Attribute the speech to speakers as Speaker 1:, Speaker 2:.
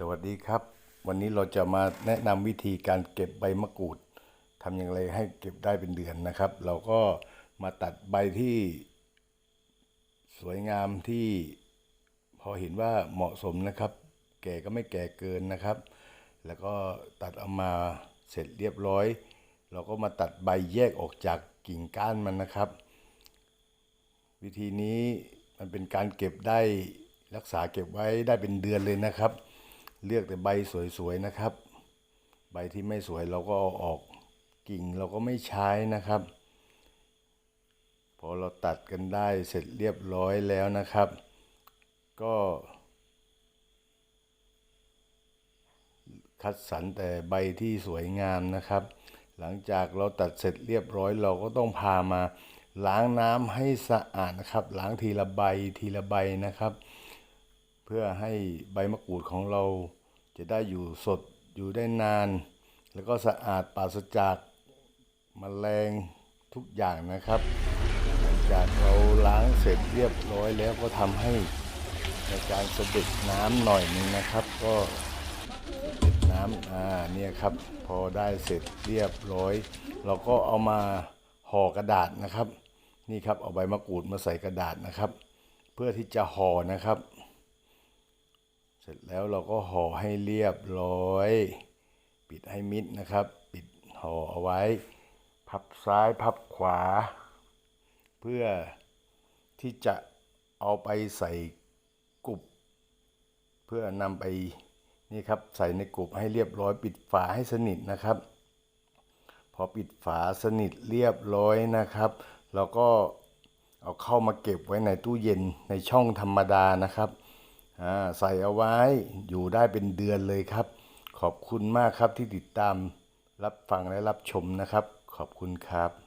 Speaker 1: สวัสดีครับ วันนี้เราจะมาแนะนำวิธีการเก็บใบมะกรูดทำอย่างไรให้เก็บได้เป็นเดือนนะครับ เราก็มาตัดใบที่สวยงามที่พอเห็นว่าเหมาะสมนะครับ แก่ก็ไม่แก่เกินนะครับ แล้วก็ตัดเอามาเสร็จเรียบร้อย เราก็มาตัดใบแยกออกจากกิ่งก้านมันนะครับ วิธีนี้มันเป็นการเก็บได้รักษาเก็บไว้ได้เป็นเดือนเลยนะครับ เลือกแต่ใบสวยๆนะครับ ใบที่ไม่สวยเราก็เอาออกกิ่งเราก็ไม่ใช้นะครับ พอเราตัดกันได้เสร็จเรียบร้อยแล้วนะครับ ก็คัดสรรแต่ใบที่สวยงามนะครับ หลังจากเราตัดเสร็จเรียบร้อยเราก็ต้องพามาล้างน้ำให้สะอาดนะครับ ล้างทีละใบทีละใบนะครับ เพื่อให้ใบมะกรูดของเราจะได้อยู่สดอยู่ได้นาน แล้วก็สะอาดปราศจากมแมลงทุกอย่างนะครับ หลังจากเราล้างเสร็จเรียบร้อยแล้วก็ทำให้ในการเสด็จน้ำหน่อยหนึงนะครับ ก็เสด็จน้ำอ่าเนี่ยครับ พอได้เสร็จเรียบร้อย เราก็เอามาห่อกระดาษนะครับ นี่ครับเอาใบมะกรูดมาใส่กระดาษนะครับ เพื่อที่จะห่อนะครับ สร็จแล้วเราก็ห่อให้เรียบร้อย ปิดให้มิดนะครับ ปิดห่อเอาไว้ พับซ้ายพับขวา เพื่อที่จะเอาไปใส่กรุบเพื่อนำไปนี่ครับใส่ในกรุบให้เรียบร้อย ปิดฝาให้สนิทนะครับ พอปิดฝาสนิทเรียบร้อยนะครับ เราก็เอาเข้ามาเก็บไว้ในตู้เย็นในช่องธรรมดานะครับ ใส่เอาไว้อยู่ได้เป็นเดือนเลยครับ ขอบคุณมากครับที่ติดตามรับฟังและรับชมนะครับ ขอบคุณครับ